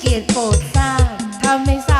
เกียรติโปรดทราบถ้ไม่ทราบ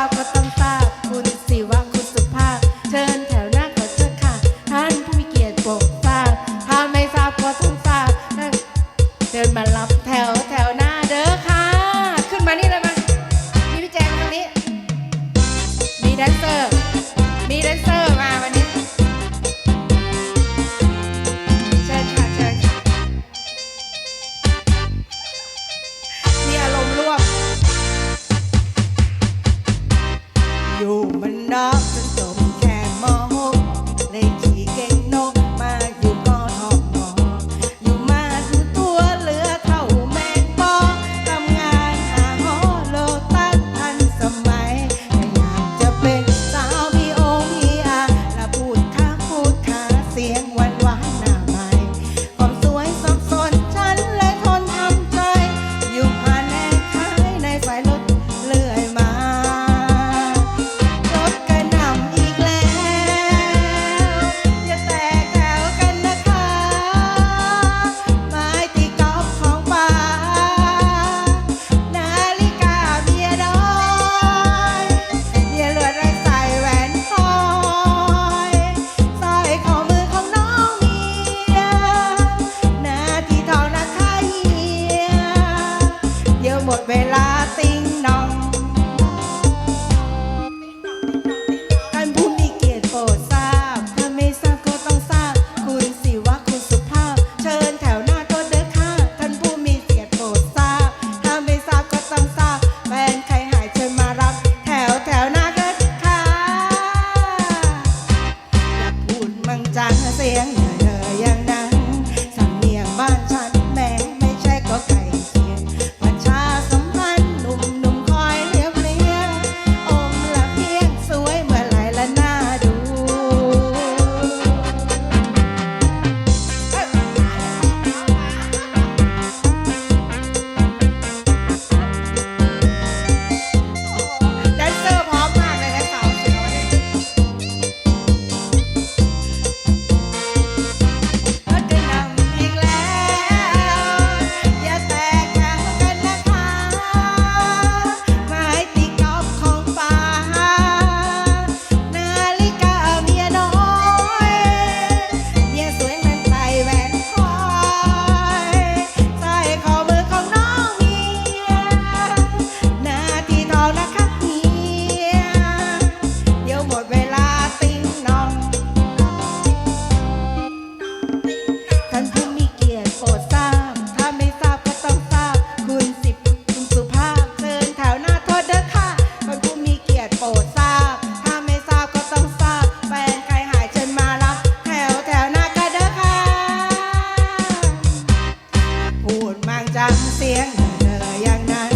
เธออย่างนั้น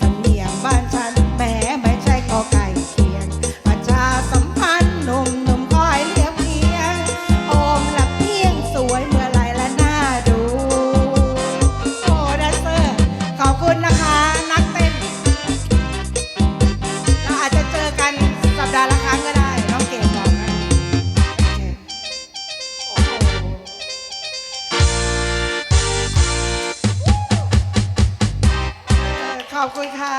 สำเนียงบ้านฉันแหมไม่ใช่ก็ไก่เคียงประชสมพันธ์หนุ่มหนุ่มคอยเลียงเพียงโอมหลับเพียงสวยเมื่อไรและน่าดูโอ้ดซอร์ขอบคุณนะคะ นักเต้นเราอาจจะเจอกันสัปดาห์ละครั้งก็ได้ อบคุณค่ะ